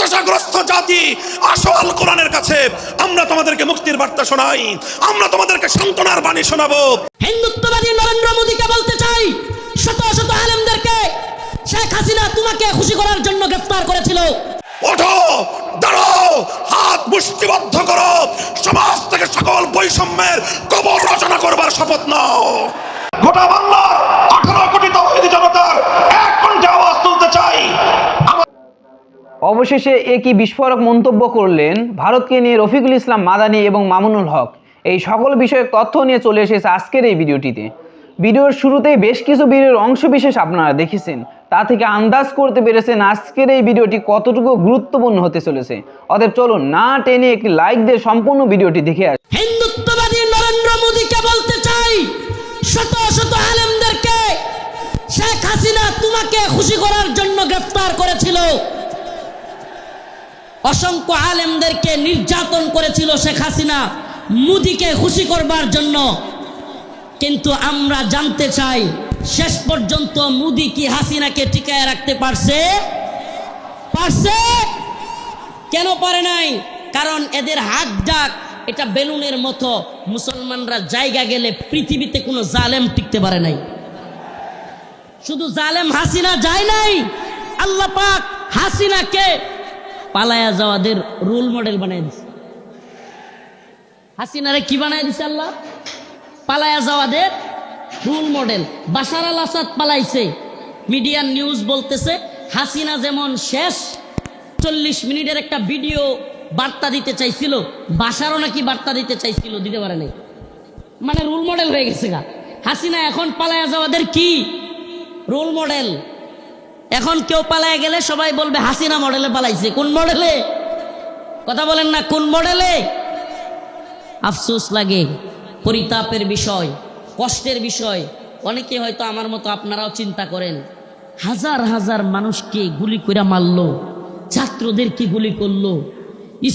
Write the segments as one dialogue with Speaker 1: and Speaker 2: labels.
Speaker 1: হতাশাগ্রস্ত জাতি আসো আল কোরআনের কাছে। আমরা তোমাদেরকে মুক্তির বার্তা শোনাই। আমরা তোমাদেরকে সান্ত্বনার বাণী শোনাবো।
Speaker 2: হিন্দুত্ববাদী নরেন্দ্র মোদীকে বলতে চাই শত শত আলেমদেরকে শেখ হাসিনা তোমাকে খুশি করার জন্য গ্রেফতার করেছিল।
Speaker 1: ওঠো দাঁড়াও হাত মুষ্টিবদ্ধ করো। সমাজ থেকে সকল বৈষম্যের কবর রচনা করবার শপথ নাও। গোটা বাংলার আঠারো কোটি তৌহিদি জনতার এক
Speaker 3: অবশেষে একই বিস্ফোরক মন্তব্য করলেন ভারতকে নিয়ে রফিকুল ইসলাম মাদানি এবং মামুনুল হক। এই সকল বিষয়ক তথ্য নিয়ে চলে এসেছে আজকের এই ভিডিওটিতে। ভিডিওর শুরুতেই বেশ কিছু ভিডিওর অংশবিশেষ আপনারা দেখেছেন। তা থেকে আন্দাজ করতে পেরেছেন আজকের এই ভিডিওটি কতটুকু গুরুত্বপূর্ণ হতে চলেছে। অতএব চলুন না টেনে একটি লাইক দিয়ে সম্পূর্ণ ভিডিওটি দেখে আসি।
Speaker 2: হিন্দুত্ববাদী নরেন্দ্র মোদীকে বলতে চাই, শত শত আলেমদেরকে শেখ হাসিনা তোমাকে খুশি করার জন্য গ্রেফতার করেছিল। অসংখ্য আলেমদেরকে নির্যাতন করেছিল শেখ হাসিনা, মুদিকে খুশি করবার জন্য। কিন্তু আমরা জানতে চাই, শেষ পর্যন্ত মুদি কি হাসিনাকে টিকায় রাখতে পারছে? পারছে? কেন পারে নাই? কারণ এদের হাত ডাক, এটা বেলুনের মতো। মুসলমানরা জায়গা গেলে পৃথিবীতে কোনো জালেম টিকতে পারে নাই। শুধু জালেম হাসিনা যায় নাই, আল্লাহ পাক হাসিনাকে পালায়া যাওয়াদের রোল মডেল বানাই দিছে। হাসিনারে কি বানাই দিছে আল্লাহ? পালায়া যাওয়াদের role model. Bashar al Assad পালাইছে। মিডিয়ার নিউজ বলতেছে, হাসিনা যেমন শেষ, চল্লিশ মিনিটের একটা ভিডিও বার্তা দিতে চাইছিল বাসারও নাকি বার্তা দিতে চাইছিল, দিতে পারে নাই। মানে রোল মডেল হয়ে গেছে গা। হাসিনা এখন পালায়া যাওয়াদের কি? Role model. এখন কেউ পালায়া গেলে সবাই বলবে, হাসিনা মডেলে পালাইছে। কোন মডেলে কথা বলেন না, কোন মডেলে আফসোস লাগে, পরিতাপের বিষয়, কষ্টের বিষয়। অনেকে হয়তো আমার মতো আপনারাও চিন্তা করেন, হাজার হাজার মানুষকে গুলি করে মারল ছাত্রদেরকে গুলি করল,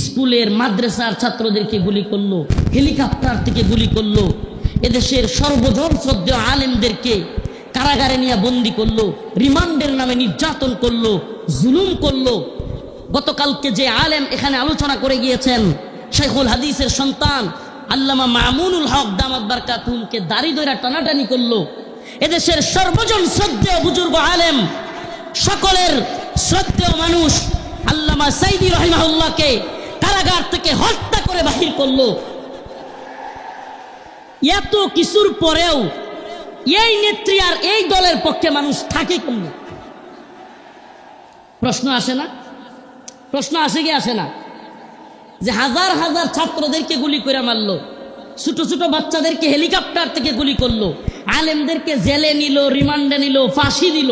Speaker 2: স্কুলের, মাদ্রাসার ছাত্রদেরকে গুলি করল, হেলিকপ্টার থেকে গুলি করল, এদেশের সর্বজন শ্রদ্ধেয় আলেমদেরকে কারাগারে নিয়ে বন্দি করল, রিমান্ডের নামে নির্যাতন করল, জুলুম করল। গতকালকে যে আলেম এখানে আলোচনা করে গিয়েছেন শেখুল হাদিসের সন্তান আল্লামা মামুনুল হক দামাত বারকাতুমকে দাড়ি দইরা টানাটানি করল। এদেশের সর্বজন শ্রদ্ধেয় বুজুর্গ আলেম, সকলের শ্রদ্ধেয় মানুষ আল্লামা সাইদি রহিমাহুল্লাহকে কারাগার থেকে হত্যা করে বাহির করল। এত কিছুর পরেও এই নেত্রী আর এই দলের পক্ষে মানুষ থাকে কেমন? প্রশ্ন আসে না? প্রশ্ন আসে কি আসে না? যে হাজার হাজার ছাত্রদেরকে গুলি করে মারলো, ছোট ছোট বাচ্চাদেরকে হেলিকপ্টার থেকে গুলি করল, আলেমদেরকে জেলে নিল, রিমান্ডে নিল, ফাঁসি দিল।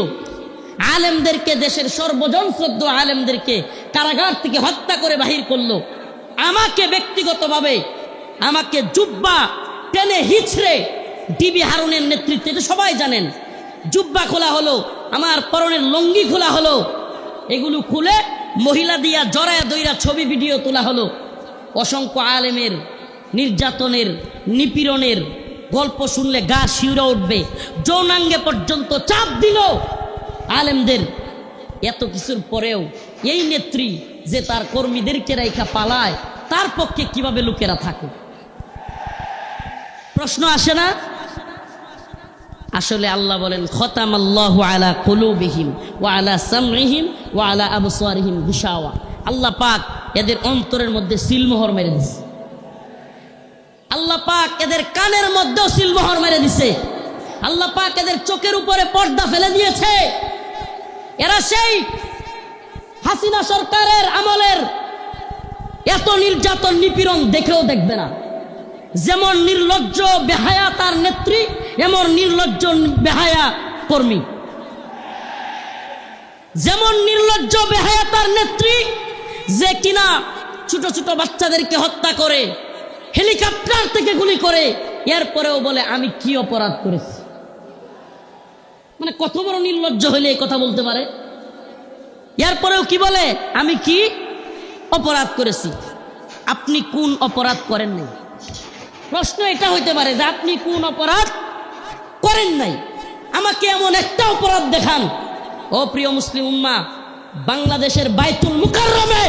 Speaker 2: আলেমদেরকে দেশের সর্বজন শ্রদ্ধ আলেমদেরকে কারাগার থেকে হত্যা করে বাহির করল। আমাকে ব্যক্তিগতভাবে আমাকে জুব্বা টেনে হিচড়ে ডিবি হারুনের নেতৃত্বে, এটা সবাই জানেন। জুব্বা খোলা হলো, আমার পরনের লঙ্গি খোলা হলো। এগুলো খুলে মহিলা দিয়া জরায়া দইরা ছবি, ভিডিও তোলা হলো। অসংখ্য আলেমের, নির্যাতনের, নিপীড়নের গল্প শুনলে গা শিউরা উঠবে। যৌনাঙ্গে পর্যন্ত চাপ দিল আলেমদের। এত কিছুর পরেও এই নেত্রী যে তার কর্মীদেরকে রেখা পালায়, তার পক্ষে কীভাবে লোকেরা থাকে প্রশ্ন আসে না? আসলে আল্লাহ বলেন খতাম আল্লাহ আলা কলুবিহিম ও আলা সামরিহিম ও আলা আবসারিহিম ঘুষাওয়া আল্লাহ পাক এদের অন্তরের মধ্যে সিলমোহর মেরে দিছে। আল্লাহ পাক এদের কানের মধ্যেও সিলমোহর মেরে দিছে। আল্লাহ পাক এদের চোখের উপরে পর্দা ফেলে দিয়েছে। এরা সেই হাসিনা সরকারের আমলের এত নির্যাতন নিপীড়ন দেখেও দেখবে না। যেমন নির্লজ্জ বেহায়া তার নেত্রী এমন নির্লজ্জ বেহায়া কর্মী। যেমন নির্লজ্জ বেহায়া তার নেত্রী, যে কিনা ছোট ছোট বাচ্চাদেরকে হত্যা করে, হেলিকপ্টার থেকে গুলি করে, এরপরেও বলে, আমি কি অপরাধ করেছি? মানে কত বড় নির্লজ্জ হইলে এই কথা বলতে পারে? এরপরেও কি বলে, আমি কি অপরাধ করেছি? আপনি কোন অপরাধ করেন নাই প্রশ্ন এটা হইতে পারে যে আপনি কোন অপরাধ করেন নাই। আমাকে এমন একটা অপরাধ দেখান। ও প্রিয় মুসলিম উম্মা, বাংলাদেশের বাইতুল মুকাররমে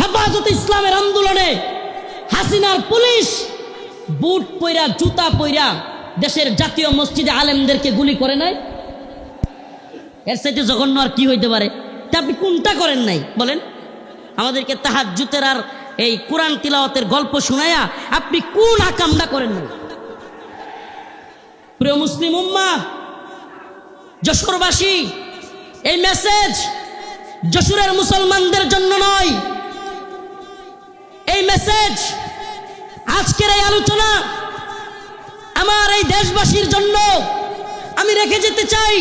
Speaker 2: হেফাজত ইসলামের আন্দোলনে হাসিনার পুলিশ বুট পইরা, জুতা পইরা দেশের জাতীয় মসজিদে আলেমদেরকে গুলি করে নাই। এর সাথে জঘন্য আর কি হইতে পারে? তা আপনি কোনটা করেন নাই? বলেন। আমাদেরকে তাহার জুতের আর এই কোরআন তিলাওয়াতের গল্প শোনায়া আপনি কোন আকামটা করেন নাই? প্রিয় মুসলিম উম্মা, যশোরবাসী, এই মেসেজ যশোরের মুসলমানদের জন্য নয়। এই মেসেজ আজকের এই আলোচনা আমার এই দেশবাসীর জন্য আমি রেখে যেতে চাই।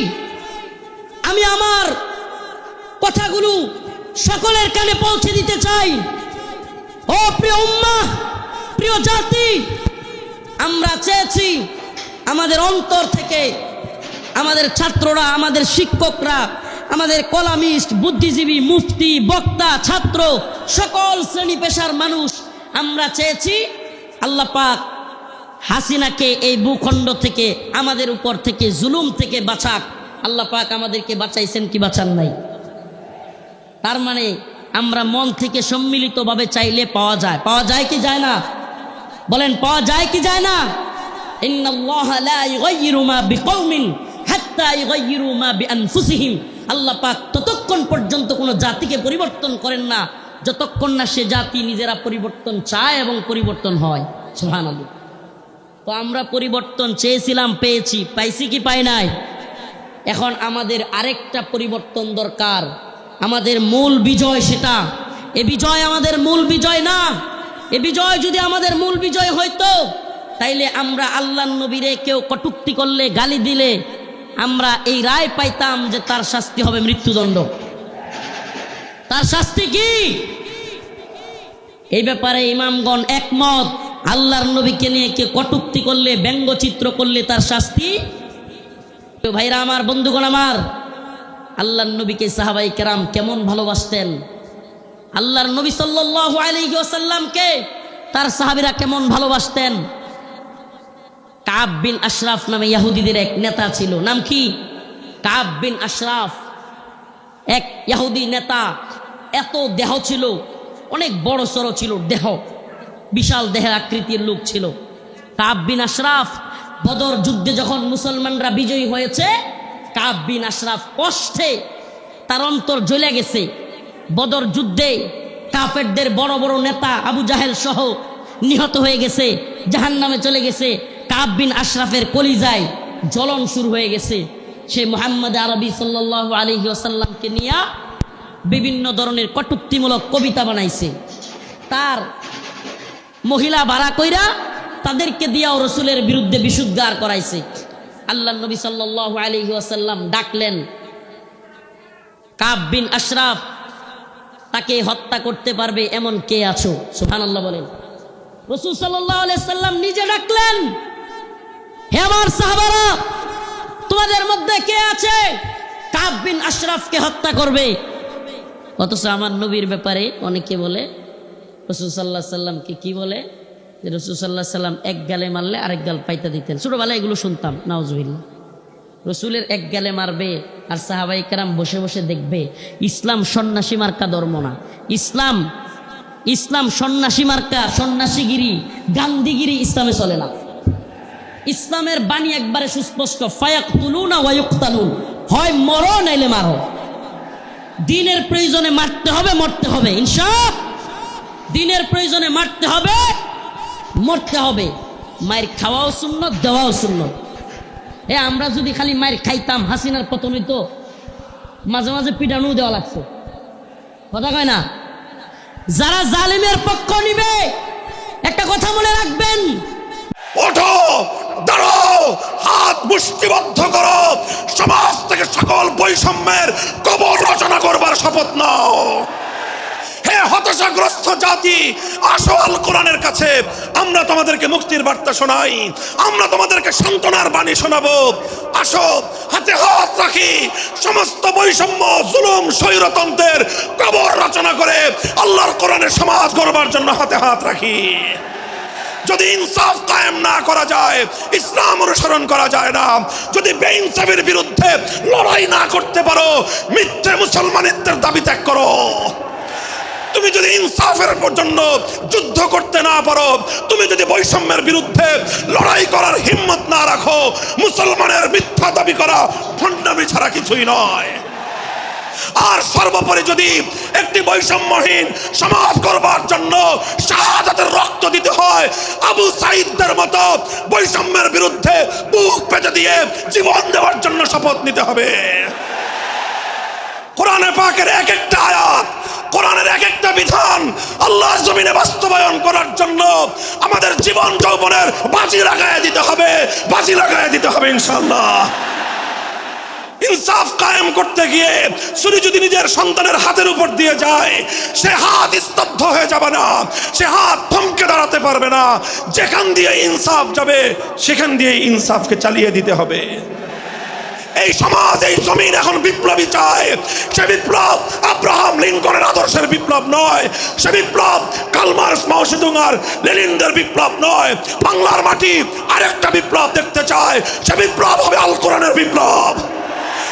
Speaker 2: আমি আমার কথাগুলো সকলের কানে পৌঁছে দিতে চাই। ও প্রিয় উম্মা, প্রিয় জাতি, আমরা চেয়েছি আমাদের অন্তর থেকে আমাদের ছাত্ররা, আমাদের শিক্ষকরা, আমাদের কলামিস্ট, বুদ্ধিজীবী, মুফতি, বক্তা, ছাত্র, সকল শ্রেণি পেশার মানুষ, আমরা চেয়েছি আল্লাহ পাক হাসিনাকে এই ভূখণ্ড থেকে, আমাদের উপর থেকে, জুলুম থেকে বাঁচাক। আল্লাহ পাক আমাদেরকে বাঁচাইছেন কি বাঁচান নাই? তার মানে আমরা মন থেকে সম্মিলিতভাবে চাইলে পাওয়া যায়। পাওয়া যায় কি যায় না? বলেন, পাওয়া যায় কি যায় না? আল্লাহ পাক ততক্ষণ পর্যন্ত কোনো জাতিকে পরিবর্তন করেন না। যতক্ষণ না সে জাতি নিজেরা পরিবর্তন চায় এবং পরিবর্তন হয়। সুবহানাল্লাহ। তো আমরা পরিবর্তন চেয়েছিলাম, পেয়েছি, পাইছি কি পাই নাই? এখন আমাদের আরেকটা পরিবর্তন দরকার। আমাদের মূল বিজয় সেটা। এ বিজয় আমাদের মূল বিজয় না। এ বিজয় যদি আমাদের মূল বিজয় হইতো তাইলে আমরা আল্লাহ নবীরে কেউ কটুক্তি করলে, গালি দিলে আমরা এই রায় পাইতাম যে তার শাস্তি হবে মৃত্যুদণ্ড। তার শাস্তি কি? এই ব্যাপারে ইমামগণ একমত। আল্লাহর নবীকে নিয়ে কে কটুক্তি করলে, ব্যঙ্গচিত্র করলে তার শাস্তি? ভাইরা আমার, বন্ধুগণ আমার, আল্লাহর নবীকে সাহাবাই কেরাম কেমন ভালোবাসতেন? আল্লাহর নবী আলাইহি ওয়াসাল্লামকে তার সাহাবীরা কেমন ভালোবাসতেন? কাব বিন আশরাফ নামে ইহুদিদের এক নেতা ছিল। নাম কি? কাব বিন আশরাফ। এক ইয়াহুদি নেতা। এত দেহ ছিল, অনেক বড় সড়ো ছিল দেহ। বিশাল দেহের আকৃতির লোক ছিল। কাব বিন আশরাফ, বদর যুদ্ধে যখন মুসলমানরা বিজয়ী হয়েছে, কাব বিন আশরাফ কষ্টে তার অন্তর জ্বলে গেছে। বদর যুদ্ধে কাফেরদের বড় বড় নেতা আবু জাহেল সহ নিহত হয়ে গেছে জাহান নামে চলে গেছে। কাব বিন আশরাফের কলিজায় জ্বলন শুরু হয়ে গেছে। সে মোহাম্মদ আরবি সাল্লাহ আলহি আসাল্লামকে নিয়ে বিভিন্ন ধরনের কটুক্তিমূলক কবিতা বানাইছে। তার মহিলা ভাড়া কইরা তাদেরকে দিয়াও রসুলের বিরুদ্ধে বিশুদ্ধার করাইছে। আল্লাহ নবী সাল্লাহ আলহি আসাল্লাম ডাকলেন, কাব বিন আশরাফ, তাকে হত্যা করতে পারবে এমন কে আছো? সুহান আল্লাহ বলেন। রসুল সাল্লাম নিজে ডাকলেন হে সাহাবারা, তোমাদের মধ্যে কে আছে? কাব আশরাফকে হত্যা করবে। অথচ আমার নবীর ব্যাপারে অনেকে বলে, রসুল সাল্লামকে কি বলে? যে রসুল সাল্লাম এক গালে মারলে আরেক গাল পাইতা দিতেন। ছোটোবেলায় এগুলো শুনতাম নাওজবিল্লা রসুলের এক গালে মারবে আর সাহাবাই কারাম বসে বসে দেখবে, ইসলাম সন্ন্যাসী মার্কা ধর্ম না। ইসলাম ইসলাম সন্ন্যাসী মার্কা, সন্ন্যাসীগিরি, গান্ধীগিরি ইসলামে চলে না। ইসলামের বাণী একবারে সুস্পষ্ট ফায়াক তুলু না ওয়ায়ুক্তালুন হয় মরো নাইলে মারো। দিনের প্রয়োজনে মারতে হবে, মরতে হবে। ইনশা দিনের প্রয়োজনে মারতে হবে, মরতে হবে। মায়ের খাওয়াও শূন্য দেওয়াও শূন্য এ, আমরা যদি খালি মায়ের খাইতাম, হাসিনার পতন হইতো, মাঝে মাঝে পিটানো দেওয়া লাগছে কথা কয় না? যারা জালিমের পক্ষ নিবে, একটা কথা মনে রাখবেন।
Speaker 1: ওঠো! হাত সমাজ থেকে সকল বৈষম্যের কবর রচনা করবার শপথ নাও। হতাশাগ্রস্ত জাতি, আসো আল কোরআনের কাছে। আমরা তোমাদেরকে মুক্তির বার্তা শোনাই। আমরা তোমাদেরকে সান্ত্বনার বাণী শোনাবো। আসো, হাতে হাত রাখি। সমস্ত বৈষম্য, জুলুম, স্বৈরতন্ত্রের কবর রচনা করে আল্লাহর কোরআনের সমাজ গড়বার জন্য হাতে হাত রাখি। যদি ইনসাফ কায়েম না করা যায়, ইসলাম অনুসরণ করা যায় না, যদি বেইনসাফের বিরুদ্ধে লড়াই না করতে পারো, মিথ্যে মুসলমানিত্বের দাবি ত্যাগ করো। তুমি যদি ইনসাফের জন্য যুদ্ধ করতে না পারো, তুমি যদি বৈষম্যের বিরুদ্ধে লড়াই করার হিম্মত না রাখো, মুসলমানের মিথ্যা দাবি করা ভণ্ডামি ছাড়া কিছুই নয়। আর সর্বোপরি যদি একটি বৈষম্যহীন সমাজ সাইদদের মতো বৈষম্যের বিরুদ্ধে বুক পেতে দিয়ে জীবন দেওয়ার জন্য শপথ নিতে হবে। কোরআনে পাকের এক একটা আয়াত, কোরআনের এক একটা বিধান আল্লাহ জমিনে বাস্তবায়ন করার জন্য আমাদের জীবন যৌবনের বাজি লাগায় দিতে হবে, বাজি লাগায় দিতে হবে ইনশাআল্লাহ। ইনসাফ কায়েম করতে গিয়ে ছুরি যদি নিজের সন্তানের হাতের উপর দিয়ে যায়, সে হাত স্তব্ধ হয়ে যাবে না, সে হাত থমকে দাঁড়াতে পারবে না। যেখান দিয়ে ইনসাফ যাবে, সেখান দিয়ে ইনসাফকে চালিয়ে দিতে হবে। এই সমাজ, এই জমিন এখন বিপ্লবী চায়। সে বিপ্লব আব্রাহাম লিঙ্কনের আদর্শের বিপ্লব নয়। সে বিপ্লব কালমার মাউসিদুঙ্গার লেনিনদের বিপ্লব নয়। বাংলার মাটি আরেকটা বিপ্লব দেখতে চায়। সে বিপ্লব হবে আল কোরআনের বিপ্লব।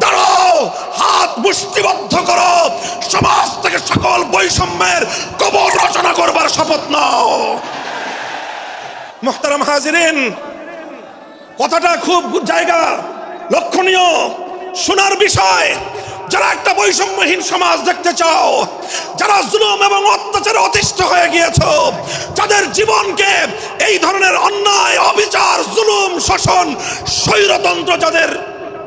Speaker 1: দাঁড়াও, হাত মুষ্টিবদ্ধ করো। সমাজ থেকে সকল বৈষম্যের কবর রচনা করবার শপথ নাও। মোহতারাম হাজিরিন, কথাটা খুব জায়গা, লক্ষণীয়, শোনার বিষয়। যারা একটা বৈষম্যহীন সমাজ দেখতে চাও, যারা জুলুম এবং অত্যাচারে অতিষ্ঠ হয়ে গিয়েছ, যাদের জীবনকে এই ধরনের অন্যায়, অবিচার, জুলুম, শোষণ, স্বৈরতন্ত্র যাদের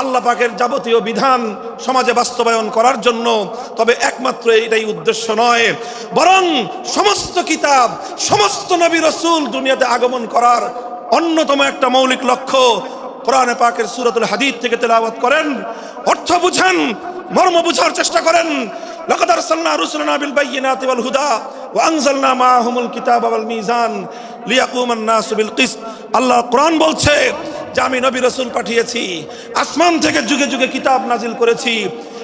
Speaker 1: আল্লাহ পাকের যাবতীয় বিধান সমাজে বাস্তবায়ন করার জন্য তবে একমাত্র এটাই উদ্দেশ্য নয় বরং সমস্ত কিতাব সমস্ত নবী রসুল দুনিয়াতে আগমন করার অন্যতম একটা মৌলিক লক্ষ্য কোরআনে পাকের সুরাতুল হাদিদ থেকে তেলাওয়াত করেন অর্থ বুঝেন মর্ম বুঝার চেষ্টা করেন لقد أرسلنا رسلنا بالبينات والهدى وأنزلنا معهم الكتاب والميزان ليقوم الناس بالقسط আল্লাহ কোরআন বলছে যে আমি নবী রসুল পাঠিয়েছি। আসমান থেকে যুগে যুগে কিতাব নাজিল করেছি।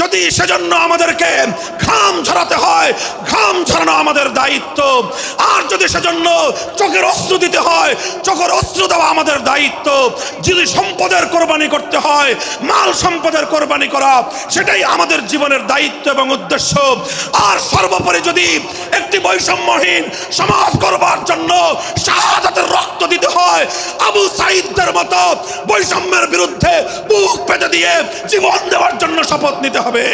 Speaker 1: যদি সেজন্য আমাদেরকে ঘাম ঝরাতে হয়, ঘাম ঝরানো আমাদের দায়িত্ব। আর যদি সেজন্য চোখের অস্ত্র দিতে হয়, চোখের অস্ত্র দেওয়া আমাদের দায়িত্ব। যদি সম্পদের কোরবানি করতে হয়, মাল সম্পদের কোরবানি করা, সেটাই আমাদের জীবনের দায়িত্ব এবং উদ্দেশ্য। আর সর্বোপরি যদি একটি বৈষম্যহীন সমাজ করবার জন্য শাহাদাতের রক্ত দিতে হয়, আবু সাইদদের মতো বৈষম্যের বিরুদ্ধে বুক পেতে দিয়ে জীবন দেওয়ার জন্য শপথ নিতে হবে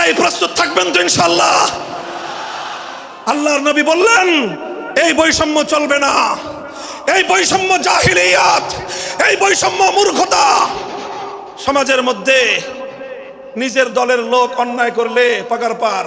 Speaker 1: এই, প্রস্তুত থাকবেন তো ইনশাল্লাহ আল্লাহর নবী বললেন, এই বৈষম্য চলবে না। এই বৈষম্য জাহিলিয়াত, এই বৈষম্য মূর্খতা। সমাজের মধ্যে নিজের দলের লোক অন্যায় করলে পাকার পার।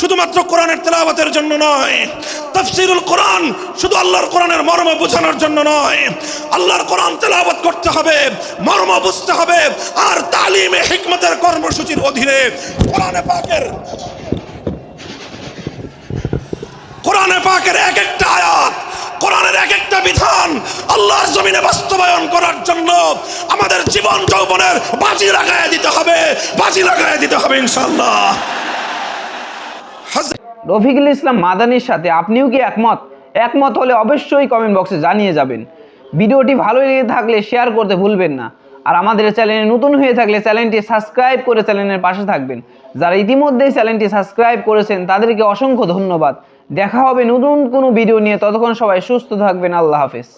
Speaker 1: শুধুমাত্র কোরআনের তেলাওয়াতের জন্য নয়, তফসিরুল কোরআন শুধু আল্লাহর কোরআনের মর্ম বোঝানোর জন্য নয়, আল্লাহর কোরআন তেলাওয়াত করতে হবে, মর্ম বুঝতে হবে, আর তালিমে হিকমতের কর্মসূচির অধীনে কোরআনে পাকের কোরআনে পাকের এক একটা আয়াত, কোরআনের এক একটা বিধান আল্লাহর জমিনে বাস্তবায়ন করার জন্য আমাদের জীবন যৌবনের বাজি লাগায় দিতে হবে, বাজি লাগায় দিতে হবে ইনশাল্লাহ
Speaker 3: রফিকুল ইসলাম মাদানির সাথে আপনিও কি একমত? একমত হলে অবশ্যই কমেন্ট বক্সে জানিয়ে যাবেন। ভিডিওটি ভালো লেগে থাকলে শেয়ার করতে ভুলবেন না। আর আমাদের চ্যানেলে নতুন হয়ে থাকলে চ্যানেলটি সাবস্ক্রাইব করে চ্যানেলের পাশে থাকবেন। যারা ইতিমধ্যেই চ্যানেলটি সাবস্ক্রাইব করেছেন, তাদেরকে অসংখ্য ধন্যবাদ। দেখা হবে নতুন কোনো ভিডিও নিয়ে। ততক্ষণ সবাই সুস্থ থাকবেন। আল্লাহ হাফেজ।